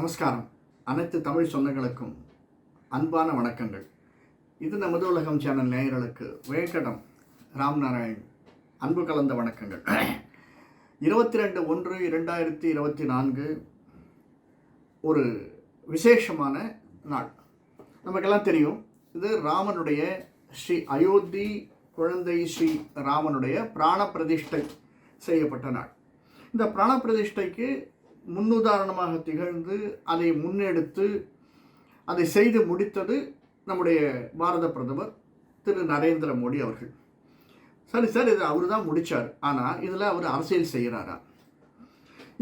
நமஸ்காரம். அனைத்து தமிழ் சொந்தங்களுக்கும் அன்பான வணக்கங்கள். இது நமது உலகம் சேனல் நேயர்களுக்கு வேங்கடம் ராம்நாராயண் அன்பு கலந்த வணக்கங்கள். இருபத்தி ரெண்டு ஒன்று இரண்டாயிரத்தி இருபத்தி நான்கு ஒரு விசேஷமான நாள். நமக்கெல்லாம் தெரியும் இது ராமனுடைய ஸ்ரீ அயோத்தி குழந்தை ஸ்ரீ ராமனுடைய பிராண பிரதிஷ்டை செய்யப்பட்ட நாள். இந்த பிராண பிரதிஷ்டைக்கு முன்னுதாரணமாக திகழ்ந்து அதை முன்னெடுத்து அதை செய்து முடித்தது நம்முடைய பாரத பிரதமர் திரு நரேந்திர மோடி அவர்கள். சரி சார் இது அவர் தான் முடித்தார் ஆனால் இதில் அவர் அரசியல் செய்கிறாரா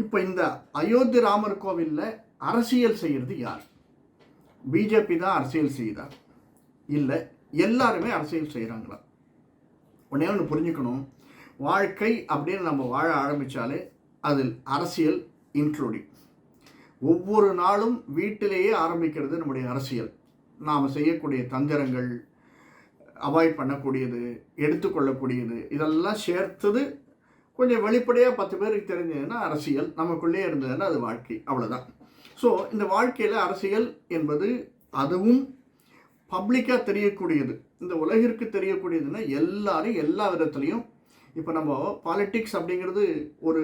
இப்போ இந்த அயோத்தி ராமர் கோவிலில் அரசியல் செய்கிறது யார்? பிஜேபி தான் அரசியல் செய்யுதா? இல்லை எல்லாருமே அரசியல் செய்கிறாங்களா உடனே ஒன்று புரிஞ்சுக்கணும். வாழ்க்கை அப்படின்னு நம்ம வாழ ஆரம்பித்தாலே அதில் அரசியல் இன்க்ளூடிங் ஒவ்வொரு நாளும் வீட்டிலேயே ஆரம்பிக்கிறது நம்முடைய அரசியல். நாம் செய்யக்கூடிய தந்திரங்கள் அவாய்ட் பண்ணக்கூடியது எடுத்துக்கொள்ளக்கூடியது இதெல்லாம் சேர்த்தது கொஞ்சம் வெளிப்படையாக பத்து பேருக்கு தெரிஞ்சதுன்னா அரசியல் நமக்குள்ளே இருந்ததுன்னா அது வாழ்க்கை அவ்வளோதான் ஸோ இந்த வாழ்க்கையில் அரசியல் என்பது அதுவும் பப்ளிக்காக தெரியக்கூடியது. இந்த உலகிற்கு தெரியக்கூடியதுன்னா எல்லாரும் எல்லா விதத்துலேயும் இப்போ நம்ம பாலிட்டிக்ஸ் அப்படிங்கிறது ஒரு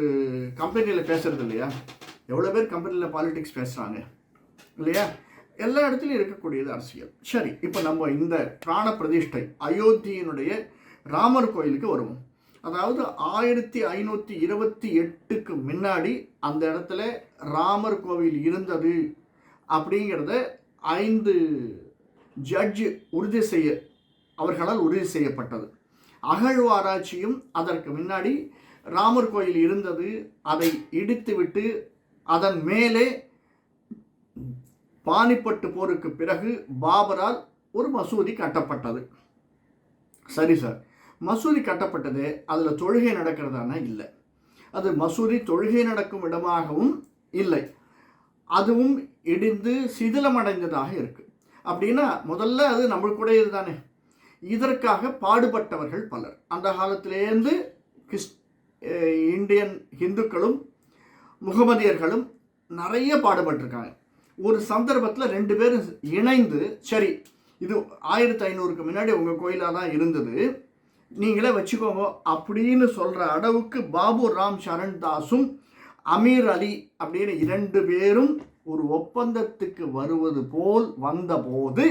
கம்பெனியில் பேசுறது இல்லையா? எவ்வளோ பேர் கம்பெனியில் பாலிட்டிக்ஸ் பேசுகிறாங்க இல்லையா? எல்லா இடத்துலையும் இருக்கக்கூடியது அரசியல். சரி இப்போ நம்ம இந்த பிராண பிரதிஷ்டை அயோத்தியினுடைய ராமர் கோயிலுக்கு வருவோம். அதாவது ஆயிரத்தி ஐநூற்றி இருபத்தி எட்டுக்கு முன்னாடி அந்த இடத்துல ராமர் கோவில் இருந்தது அப்படிங்கிறத ஐந்து ஜட்ஜ் உறுதி செய்ய அவர்களால் உறுதி செய்யப்பட்டது. அகழ்வாராய்ச்சியும் அதற்கு முன்னாடி ராமர் கோயில் இருந்தது அதை இடித்துவிட்டு அதன் மேலே பானிப்பட்டு போருக்கு பிறகு பாபரால் ஒரு மசூதி கட்டப்பட்டது. சரி சார் மசூதி கட்டப்பட்டது அதில் தொழுகை நடக்கிறதானா? இல்லை. அது மசூதி தொழுகை நடக்கும் இடமாகவும் இல்லை. அதுவும் இடிந்து சிதிலமடைந்ததாக இருக்குது அப்படின்னா முதல்ல அது நம்மளுக்குடையது தானே இதற்காக பாடுபட்டவர்கள் பலர். அந்த காலத்திலேருந்து கிறிஸ் இந்தியன் இந்துக்களும் முகமதியர்களும் நிறைய பாடுபட்டிருக்காங்க. ஒரு சந்தர்ப்பத்தில் ரெண்டு பேரும் இணைந்து சரி இது ஆயிரத்தி ஐநூறுக்கு முன்னாடி உங்கள் கோயிலாக தான் இருந்தது. நீங்களே வச்சுக்கோங்க அப்படின்னு சொல்கிற அளவுக்கு பாபு ராம் சரண் தாஸும் அமீர் அலி அப்படின்னு இரண்டு பேரும் ஒரு ஒப்பந்தத்துக்கு வருவது போல் வந்தபோது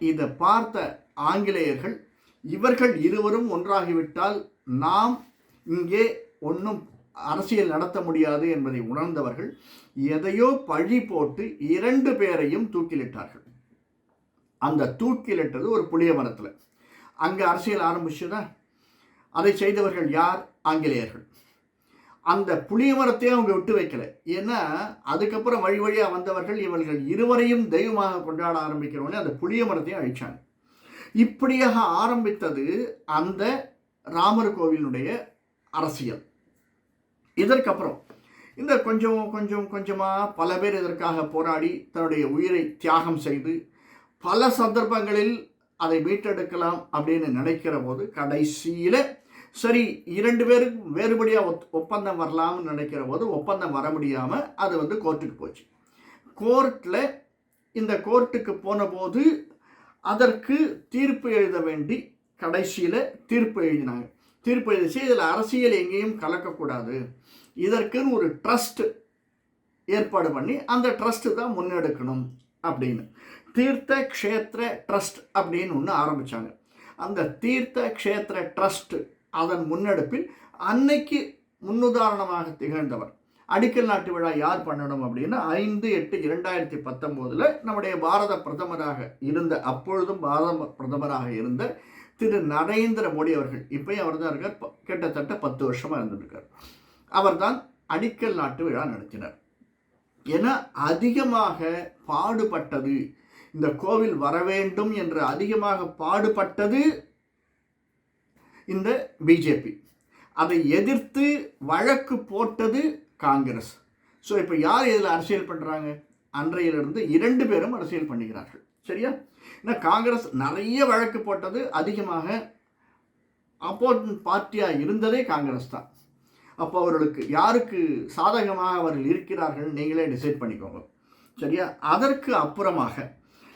இதை பார்த்த ஆங்கிலேயர்கள் இவர்கள் இருவரும் ஒன்றாகிவிட்டால் நாம் இங்கே ஒன்றும் அரசியல் நடத்த முடியாது என்பதை உணர்ந்தவர்கள் எதையோ பழி போட்டு இரண்டு பேரையும் தூக்கிலிட்டார்கள். அந்த தூக்கிலிட்டது ஒரு புளிய மரத்தில். அங்கே அரசியல் ஆரம்பிச்சுதான் அதை செய்தவர்கள் யார்? ஆங்கிலேயர்கள். அந்த புளிய மரத்தையும் அவங்க விட்டு வைக்கல. ஏன்னா அதுக்கப்புறம் வழி வழியாக வந்தவர்கள் இவர்கள் இருவரையும் தெய்வமாக கொண்டாட ஆரம்பிக்கிறவனே அந்த புளிய மரத்தையும் அழிச்சாங்க. இப்படியாக ஆரம்பித்தது அந்த ராமர் கோவிலுடைய அரசியல். இதற்கப்புறம் இந்த கொஞ்சம் கொஞ்சம் கொஞ்சமாக பல பேர் இதற்காக போராடி தன்னுடைய உயிரை தியாகம் செய்து பல சந்தர்ப்பங்களில் அதை மீட்டெடுக்கலாம் அப்படின்னு நினைக்கிற போது கடைசியில் சரி இரண்டு பேருக்கும் வேறுபடியாக ஒத் ஒப்பந்தம் வரலாம்னு நினைக்கிற போது ஒப்பந்தம் வர முடியாமல் அது வந்து கோர்ட்டுக்கு போச்சு. கோர்ட்டில் இந்த கோர்ட்டுக்கு போன போது அதற்கு தீர்ப்பு எழுத வேண்டி கடைசியில் தீர்ப்பு எழுதினாங்க. தீர்ப்பு எழுதிச்சு இதில் அரசியல் எங்கேயும் கலக்கக்கூடாது. இதற்குன்னு ஒரு ட்ரஸ்ட் ஏற்பாடு பண்ணி அந்த ட்ரஸ்ட்டு தான் முன்னெடுக்கணும் அப்படின்னு. தீர்த்த க்ஷேத்திர ட்ரஸ்ட் அப்படின்னு ஒன்று ஆரம்பித்தாங்க அந்த தீர்த்த க்ஷேத்திர ட்ரஸ்ட் அதன் முன்னெடுப்பில் அன்னைக்கு முன்னுதாரணமாக திகழ்ந்தவர் அடிக்கல் நாட்டு விழா யார் பண்ணணும் அப்படின்னா ஐந்து எட்டு இரண்டாயிரத்தி பத்தொம்போதில் நம்முடைய பாரத பிரதமராக இருந்த அப்பொழுதும் பாரத பிரதமராக இருந்த திரு நரேந்திர மோடி அவர்கள் இப்போயும் அவர் தான் இருக்கார். கிட்டத்தட்ட பத்து வருஷமாக இருந்திருக்கார் அவர்தான் அடிக்கல் நாட்டு விழா நடத்தினார். என அதிகமாக பாடுபட்டது இந்த கோவில் வர வேண்டும் என்று அதிகமாக பாடுபட்டது இந்த பிஜேபி. அதை எதிர்த்து வழக்கு போட்டது காங்கிரஸ். ஸோ இப்போ யார் இதில் அரசியல் பண்ணுறாங்க அன்றையிலிருந்து இரண்டு பேரும் அரசியல் பண்ணுகிறார்கள் சரியா? ஏன்னா காங்கிரஸ் நிறைய வழக்கு போட்டது அதிகமாக அப்போர்ட் பார்ட்டியாக இருந்ததே காங்கிரஸ் தான். அப்போ அவர்களுக்கு யாருக்கு சாதகமாக அவர்கள் இருக்கிறார்கள் நீங்களே டிசைட் பண்ணிக்கோங்க. சரியா? அதற்கு அப்புறமாக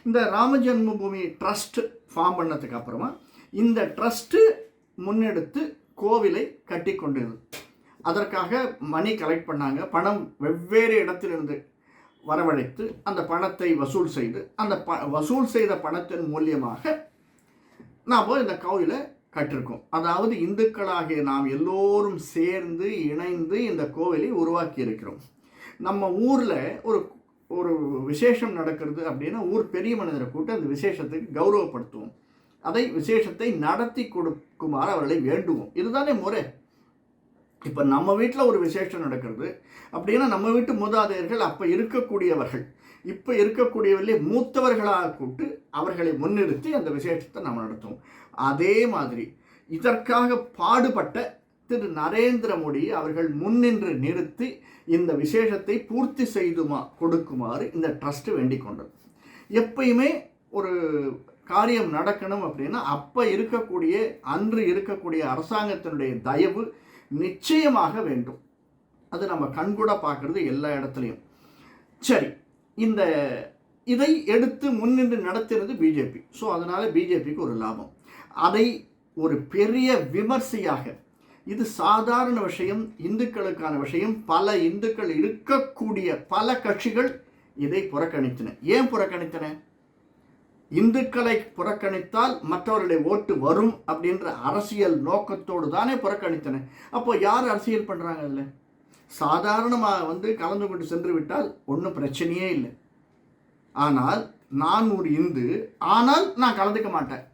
இந்த ராம ஜென்மபூமி ட்ரஸ்ட் ஃபார்ம் பண்ணதுக்கு அப்புறமா இந்த ட்ரஸ்ட்டு முன்னெடுத்து கோவிலை கட்டி கொண்டது அதற்காக மணி கலெக்ட் பண்ணாங்க. பணம் வெவ்வேறு இடத்திலிருந்து வரவழைத்து அந்த பணத்தை வசூல் செய்து அந்த ப வசூல் செய்த பணத்தின் மூலியமாக நாம் இந்த கோவிலை கட்டிருக்கோம். அதாவது இந்துக்களாகிய நாம் எல்லோரும் சேர்ந்து இணைந்து இந்த கோவிலை உருவாக்கி இருக்கிறோம். நம்ம ஊரில் ஒரு ஒரு விசேஷம் நடக்கிறது அப்படின்னா ஊர் பெரிய மனிதரை கூட்டு அந்த விசேஷத்துக்கு கௌரவப்படுத்துவோம். அதை விசேஷத்தை நடத்தி கொடுக்குமாறு அவர்களை வேண்டுவோம். இதுதானே முறை. இப்போ நம்ம வீட்டில் ஒரு விசேஷம் நடக்கிறது. அப்படின்னா நம்ம வீட்டு மூதாதையர்கள் அப்போ இருக்கக்கூடியவர்கள். இப்போ இருக்கக்கூடியவர்களே மூத்தவர்களாக கூட்டு அவர்களை முன்னிறுத்தி அந்த விசேஷத்தை நம்ம நடத்துவோம். அதே மாதிரி இதற்காக பாடுபட்ட திரு நரேந்திர மோடி அவர்கள் முன்னின்று நிறுத்தி இந்த விசேஷத்தை பூர்த்தி செய்துமா கொடுக்குமாறு இந்த ட்ரஸ்ட் வேண்டிக் கொண்டது. எப்பயுமே ஒரு காரியம் நடக்கணும் அப்படின்னா அப்போ இருக்கக்கூடிய அன்று இருக்கக்கூடிய அரசாங்கத்தினுடைய தயவு நிச்சயமாக வேண்டும். அது நம்ம கண்கூட பார்க்குறது எல்லா இடத்துலையும். சரி இந்த இதை எடுத்து முன்னின்று நடத்துகிறது பிஜேபி. ஸோ அதனால் பிஜேபிக்கு ஒரு லாபம். அதை ஒரு பெரிய விமர்சையாக இது சாதாரண விஷயம் இந்துக்களுக்கான விஷயம் பல இந்துக்கள் இருக்கக்கூடிய பல கட்சிகள் இதை புறக்கணித்தன. ஏன் புறக்கணித்தன? இந்துக்களை புறக்கணித்தால் மற்றவர்களை ஓட்டு வரும் அப்படின்ற அரசியல் நோக்கத்தோடு தானே புறக்கணித்தன. அப்போ யார் அரசியல் பண்ணுறாங்க இல்லை சாதாரணமாக வந்து கலந்து கொண்டு சென்று விட்டால் ஒன்றும் பிரச்சனையே இல்லை. ஆனால் நான் ஒரு இந்து ஆனால் நான் கலந்துக்க மாட்டேன்.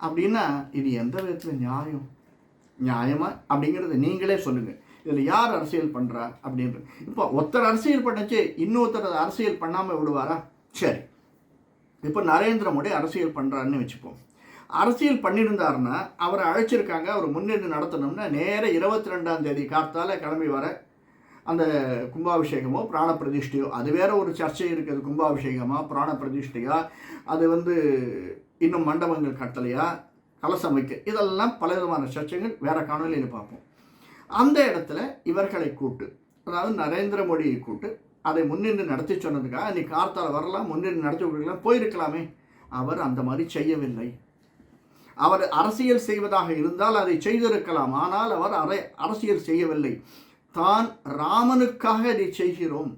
அப்படின்னா இது எந்த விதத்தில் நியாயம்? நியாயமா? அப்படிங்கிறத நீங்களே சொல்லுங்கள் இதில் யார் அரசியல் பண்ணுறா அப்படின்றது இப்போ ஒருத்தர் அரசியல் பண்ணச்சு இன்னொருத்தர் அரசியல் பண்ணாமல் விடுவாரா? சரி. இப்போ நரேந்திர மோடி அரசியல் பண்ணுறாருன்னு வச்சுப்போம். அரசியல் பண்ணியிருந்தாருன்னா அவரை அழைச்சிருக்காங்க அவர் முன்னின்று நடத்தணும்னா நேர இருபத்தி ரெண்டாம் தேதி காத்தால கிளம்பி வர அந்த கும்பாபிஷேகமோ பிராண பிரதிஷ்டையோ அது வேற ஒரு சர்ச்சை இருக்குது. கும்பாபிஷேகமாக பிராண பிரதிஷ்டையா அது வந்து இன்னும் மண்டபங்கள் கட்டலையா கலசம் வைக்க இதெல்லாம் பல விதமான சர்ச்சைகள் வேற காணொலியில் பார்ப்போம். அந்த இடத்துல இவர்களை கூட்டு அதாவது நரேந்திர மோடியை கூட்டு அதை முன்னின்று நடத்தி சொன்னதுக்காக நீ கார்த்தால் வரலாம் முன்னின்று நடத்தி கொடுக்கலாம் போயிருக்கலாமே. அவர் அந்த மாதிரி செய்யவில்லை. அவர் அரசியல் செய்வதாக இருந்தால் அதை செய்திருக்கலாம். ஆனால் அவர் அரை அரசியல் செய்யவில்லை. தான் ராமனுக்காக இதை செய்கிறோம்.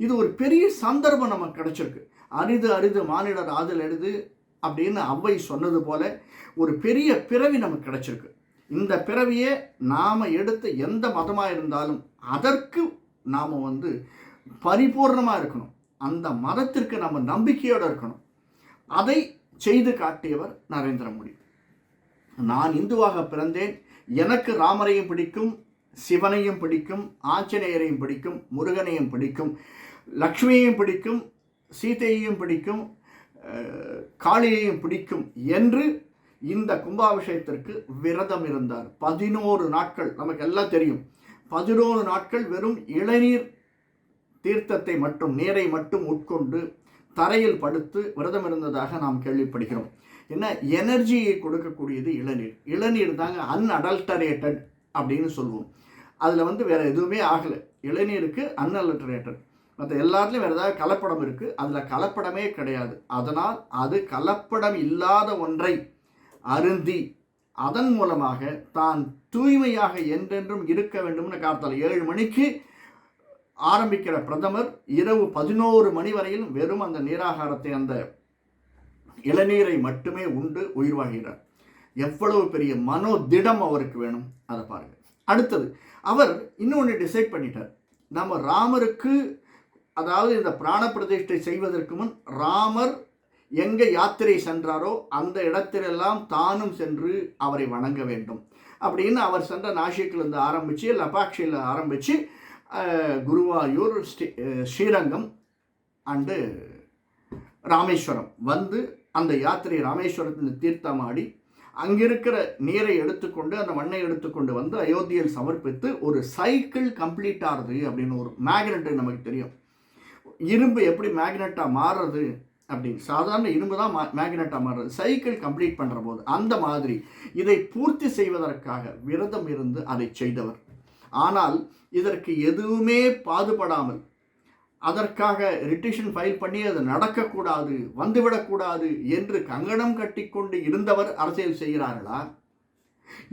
இது ஒரு பெரிய சந்தர்ப்பம் நமக்கு கிடைச்சிருக்கு. அரிது அரிது மானிடர் ஆதல் அரிது அப்படின்னு அவ்வை சொன்னது போல ஒரு பெரிய பிறவி நமக்கு கிடைச்சிருக்கு. இந்த பிறவியை நாம் எடுத்த எந்த மதமாக இருந்தாலும் அதற்கு நாம் வந்து பரிபூர்ணமாக இருக்கணும். அந்த மதத்திற்கு நம்ம நம்பிக்கையோடு இருக்கணும். அதை செய்து காட்டியவர் நரேந்திர மோடி. நான் இந்துவாக பிறந்தேன். எனக்கு ராமரையும் பிடிக்கும் சிவனையும் பிடிக்கும் ஆஞ்சநேயரையும் பிடிக்கும் முருகனையும் பிடிக்கும் லக்ஷ்மியையும் பிடிக்கும் சீதையையும் பிடிக்கும் காளியையும் பிடிக்கும் என்று இந்த கும்பாபிஷேகத்திற்கு விரதம் இருந்தார். பதினோரு நாட்கள் நமக்கு எல்லாம் தெரியும். பதினோரு நாட்கள் வெறும் இளநீர் தீர்த்தத்தை மட்டும் நீரை மட்டும் உட்கொண்டு தரையில் படுத்து விரதம் இருந்ததாக நாம் கேள்விப்படுகிறோம். என்ன? எனர்ஜியை கொடுக்கக்கூடியது இளநீர். இளநீர் தாங்க அன்அடல்டரேட்டட் அப்படின்னு சொல்லுவோம் அதில் வந்து வேறு எதுவுமே ஆகலை. இளநீருக்கு அன்அல்டரேட்டட் மற்ற எல்லாத்துலேயும் வேறு ஏதாவது கலப்படம் இருக்குது அதில் கலப்படமே கிடையாது. அதனால் அது கலப்படம் இல்லாத ஒன்றை அருந்தி அதன் மூலமாக தான் தூய்மையாக என்றென்றும் இருக்க வேண்டும்னு காத்தால் ஏழு மணிக்கு ஆரம்பிக்கிற பிரதமர் இரவு பதினோரு மணி வரையில் வெறும் அந்த நீராகாரத்தை அந்த இளநீரை மட்டுமே உண்டு உயிர் வாழ்கிறார். எவ்வளவு பெரிய மனோதிடம் அவருக்கு வேணும் அதை பாருங்க. அடுத்தது அவர் இன்னொன்று டிசைட் பண்ணிட்டார். நம்ம ராமருக்கு அதாவது இந்த பிராண பிரதிஷ்டை செய்வதற்கு முன் ராமர் எங்கே யாத்திரை சென்றாரோ அந்த இடத்திலெல்லாம் தானும் சென்று அவரை வணங்க வேண்டும். அப்படின்னு அவர் சென்ற நாசிக்கிலிருந்து ஆரம்பித்து லபாக்ஷியில் ஆரம்பித்து குருவாயூர் ஸ்ரீ ஸ்ரீரங்கம் அண்டு ராமேஸ்வரம். வந்து அந்த யாத்திரை ராமேஸ்வரத்தில் தீர்த்தமாடி அங்கிருக்கிற நீரை எடுத்துக்கொண்டு அந்த மண்ணை எடுத்துக்கொண்டு வந்து அயோத்தியில் சமர்ப்பித்து ஒரு சைக்கிள் கம்ப்ளீட் ஆகுது அப்படின்னு ஒரு மேக்னெட்டு நமக்கு தெரியும். இரும்பு எப்படி மேக்னெட்டாக மாறுறது அப்படின்னு சாதாரண இரும்பு தான் மேக்னெட்டாக மாறுறது. சைக்கிள் கம்ப்ளீட் பண்ணுற போது அந்த மாதிரி இதை பூர்த்தி செய்வதற்காக விரதம் இருந்து அதை செய்தவர். ஆனால் இதற்கு எதுவுமே பாதுபடாமல் அதற்காக ரிட்டிஷன் ஃபைல் பண்ணி அது நடக்கக்கூடாது வந்துவிடக்கூடாது என்று கங்கணம் கட்டிக்கொண்டு இருந்தவர் அரசியல் செய்கிறார்களா?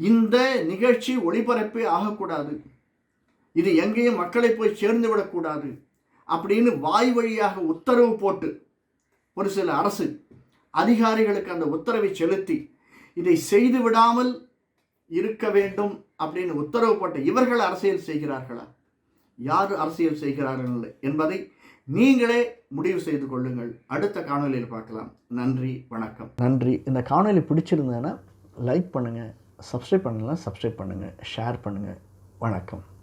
இந்த நிகழ்ச்சி ஒளிபரப்பே ஆகக்கூடாது. இது எங்கேயும் மக்களை போய் சேர்ந்து விடக்கூடாது அப்படின்னு வாய் வழியாக உத்தரவு போட்டு ஒரு சில அரசு அதிகாரிகளுக்கு அந்த உத்தரவை செலுத்தி இதை செய்து விடாமல் இருக்க வேண்டும் அப்படின்னு உத்தரவு போட்ட இவர்கள் அரசியல் செய்கிறார்களா? யார் அரசியல் செய்கிறார்கள் என்பதை நீங்களே முடிவு செய்து கொள்ளுங்கள். அடுத்த காணொலியில் பார்க்கலாம். நன்றி வணக்கம். நன்றி. இந்த காணொலி பிடிச்சிருந்தேன்னா லைக் பண்ணுங்கள் சப்ஸ்கிரைப் பண்ணலாம் சப்ஸ்கிரைப் பண்ணுங்கள் ஷேர் பண்ணுங்கள் வணக்கம்.